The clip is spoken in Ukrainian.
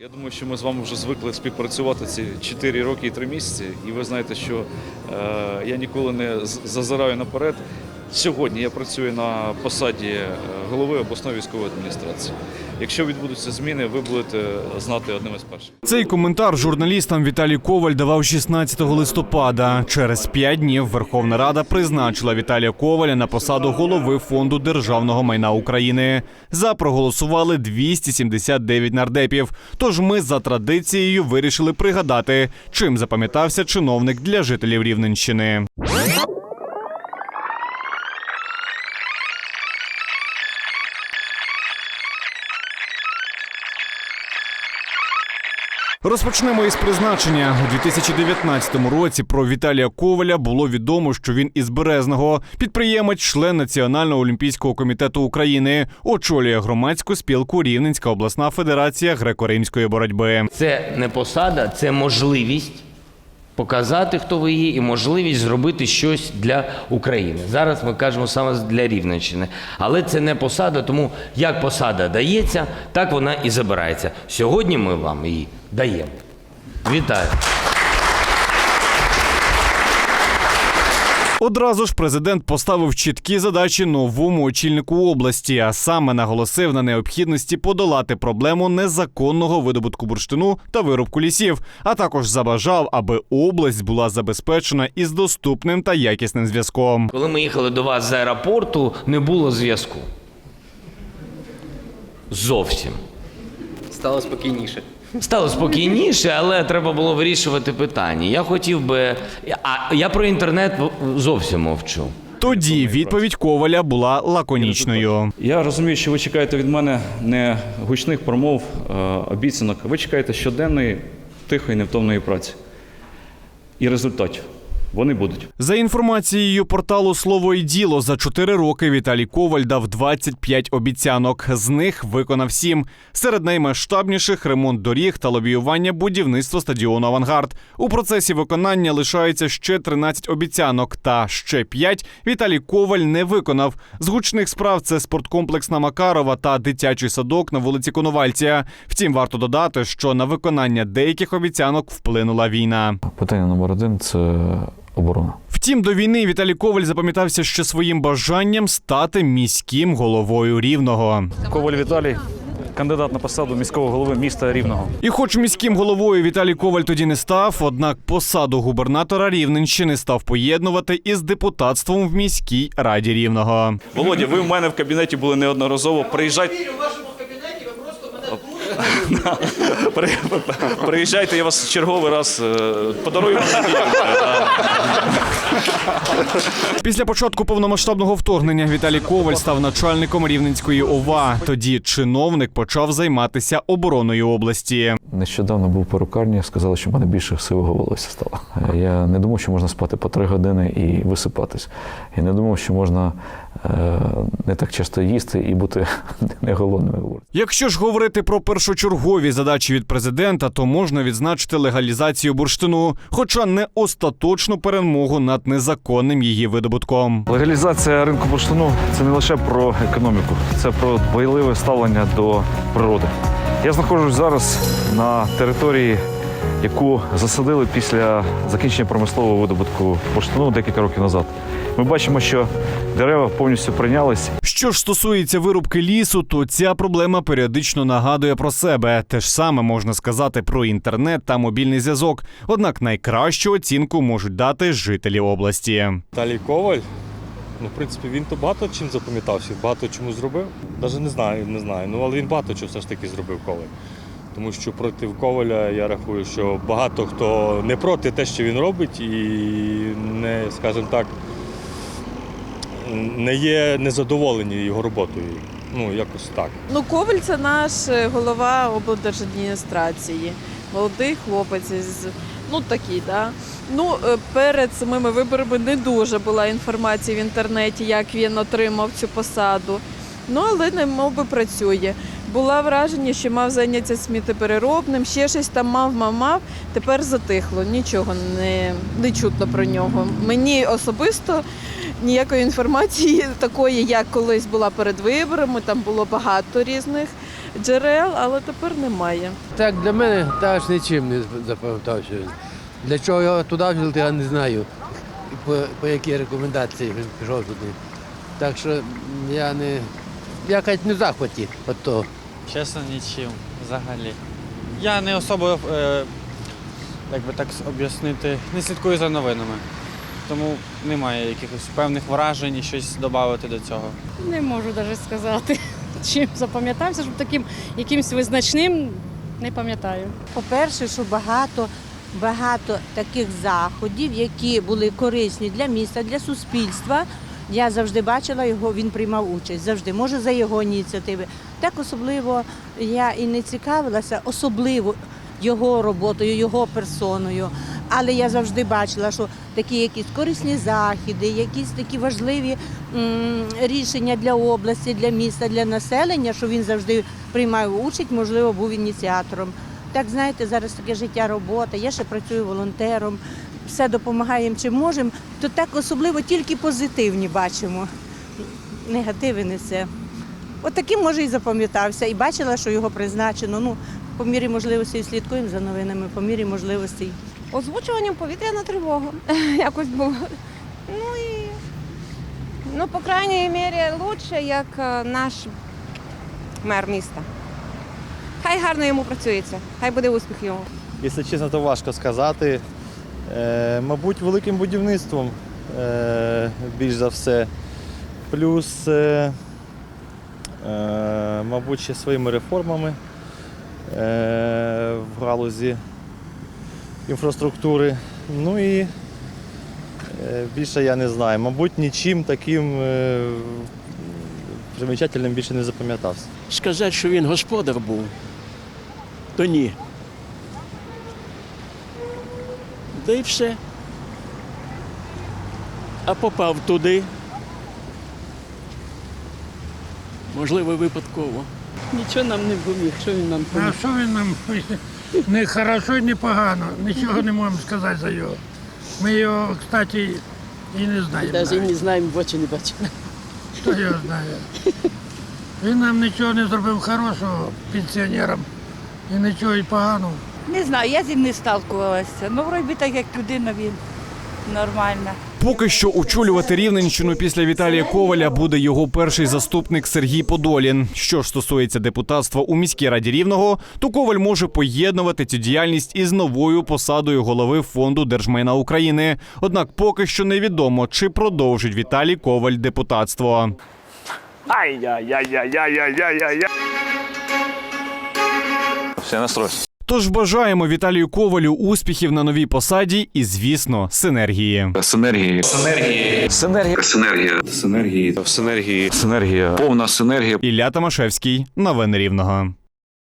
Я думаю, що ми з вами вже звикли співпрацювати ці 4 роки і 3 місяці. І ви знаєте, що е, я ніколи не зазираю наперед. Сьогодні я працюю на посаді е, голови обласної військової адміністрації. Якщо відбудуться зміни, ви будете знати одним із перших. Цей коментар журналістам Віталій Коваль давав 16 листопада. Через п'ять днів Верховна Рада призначила Віталія Коваля на посаду голови фонду державного майна України. За проголосували 279 нардепів. Тож ми за традицією вирішили пригадати, чим запам'ятався чиновник для жителів Рівненщини. Розпочнемо із призначення у 2019 році. Про Віталія Коваля було відомо, що він із Березного підприємець, член Національного олімпійського комітету України, очолює громадську спілку Рівненська обласна федерація греко-римської боротьби. Це не посада, це можливість показати, хто ви є, і можливість зробити щось для України. Зараз ми кажемо саме для Рівненщини. Але це не посада, тому як посада дається, так вона і забирається. Сьогодні ми вам її даємо. Вітаю! Одразу ж президент поставив чіткі задачі новому очільнику області, а саме наголосив на необхідності подолати проблему незаконного видобутку бурштину та вирубку лісів, а також забажав, аби область була забезпечена із доступним та якісним зв'язком. Коли ми їхали до вас з аеропорту, не було зв'язку. Зовсім. Стало спокійніше. Стало спокійніше, але треба було вирішувати питання. Я хотів би. А я про інтернет зовсім мовчу. Тоді відповідь Коваля була лаконічною. Я розумію, що ви чекаєте від мене не гучних промов, обіцянок. Ви чекаєте щоденної, тихої, невтомної праці. І результатів. Вони будуть. За інформацією порталу Слово і діло за 4 роки Віталій Коваль дав 25 обіцянок. З них виконав 7. Серед наймасштабніших ремонт доріг та лобіювання будівництва стадіону Авангард. У процесі виконання лишається ще 13 обіцянок. Та ще 5 Віталій Коваль не виконав. З гучних справ це спорткомплекс на Макарова та дитячий садок на вулиці Коновальця. Втім, варто додати, що на виконання деяких обіцянок вплинула війна. Питання номер один це оборона. Втім, до війни Віталій Коваль запам'ятався ще своїм бажанням стати міським головою рівного. Коваль Віталій, кандидат на посаду міського голови міста Рівного. І, хоч міським головою Віталій Коваль тоді не став, однак посаду губернатора Рівненщини став поєднувати із депутатством в міській раді рівного. Володя, ви в мене в кабінеті були неодноразово. Приїжджайте. При- Приїжджайте, я вас черговий раз е, подарую. Після початку повномасштабного вторгнення Віталій Коваль став начальником Рівненської ОВА. Тоді чиновник почав займатися обороною області. Нещодавно був перукарні, сказали, що в мене більше сивого волосся стало. Я не думав, що можна спати по три години і висипатись. Я не думав, що можна не так часто їсти і бути не голодним. Якщо ж говорити про першочергові задачі від президента, то можна відзначити легалізацію бурштину, хоча не остаточну перемогу над незаконним її видобутком. Легалізація ринку бурштину це не лише про економіку, це про дбайливе ставлення до природи. Я знаходжусь зараз на території, яку засадили після закінчення промислового видобутку бурштину декілька років назад. Ми бачимо, що дерева повністю прийнялись Що ж стосується вирубки лісу, то ця проблема періодично нагадує про себе. Те ж саме можна сказати про інтернет та мобільний зв'язок. Однак найкращу оцінку можуть дати жителі області. Віталій Коваль. Ну, в принципі, він то багато чим запам'ятався, багато чому зробив. Навіть не знаю, не знаю. Ну, але він багато чого все ж таки зробив Коваль. Тому що проти Коваля я рахую, що багато хто не проти те, що він робить, і не, скажімо так, не є незадоволені його роботою. Ну, якось так. Ну, Коваль це наш е, голова облдержадміністрації. Молодий хлопець ну такий, да. Ну, е, перед самими виборами не дуже була інформація в інтернеті, як він отримав цю посаду. Ну, але не мов би працює. Була враження, що мав зайнятися сміттєпереробним, ще щось там мав, мав, мав. Тепер затихло, нічого не, не чутно про нього. Мені особисто ніякої інформації такої, як колись була перед виборами, там було багато різних джерел, але тепер немає. Так, для мене теж нічим не запам'ятався. Для чого його туди взяли, я не знаю. По, по якій рекомендації він пішов туди. Так що я не. Я не в захваті від того. Чесно, нічим взагалі. Я не особо, е, як би так об'яснити, не слідкую за новинами. Тому немає якихось певних вражень і щось додати до цього. Не можу навіть сказати, чим запам'ятався, щоб таким якимось визначним не пам'ятаю. По-перше, що багато, багато таких заходів, які були корисні для міста, для суспільства. Я завжди бачила його, він приймав участь завжди. Може за його ініціативи. Так особливо я і не цікавилася, особливо його роботою, його персоною. Але я завжди бачила, що такі якісь корисні заходи, якісь такі важливі м, рішення для області, для міста, для населення, що він завжди приймав участь, можливо, був ініціатором. Так, знаєте, зараз таке життя, робота. Я ще працюю волонтером, все допомагаємо чим можемо. То так особливо тільки позитивні бачимо. Негативи не це. От таким може і запам'ятався. І бачила, що його призначено. Ну, по мірі можливостей слідкуємо за новинами, по мірі можливостей. Озвучуванням повітряна тривога якось було. Ну і ну, по крайній мірі, лучше, як е, наш мер міста. Хай гарно йому працюється, хай буде успіх йому. Якщо чесно, то важко сказати. Е, мабуть, великим будівництвом е, більш за все. Плюс, е, мабуть, ще своїми реформами в галузі інфраструктури. Ну і більше я не знаю. Мабуть, нічим таким примечательним більше не запам'ятався. Сказати, що він господар був, то ні. І все. А попав туди. Можливо, випадково. Нічого нам не поміг, що він нам А що він нам не хорошо і не погано. Нічого не можемо сказати за його. Ми його, кстати, і не знаємо. навіть. знаємо, в очі не бачимо. Хто його знає? Він нам нічого не зробив хорошого пенсіонерам і нічого і поганого. Не знаю, я з ним не сталкувалася. Ну, вроді так, як людина він нормальна. Поки що очолювати Рівненщину після Віталія Коваля буде його перший заступник Сергій Подолін. Що ж стосується депутатства у міській раді рівного, то Коваль може поєднувати цю діяльність із новою посадою голови фонду держмайна України. Однак поки що невідомо, чи продовжить Віталій Коваль депутатство. Все, настройся. Тож бажаємо Віталію Ковалю успіхів на новій посаді і, звісно, синергії. Синергії. Синергії. Синергія. Синергія. Синергії. Синергії. Синергія. Повна синергія. Ілля Тамашевський, новини Рівного.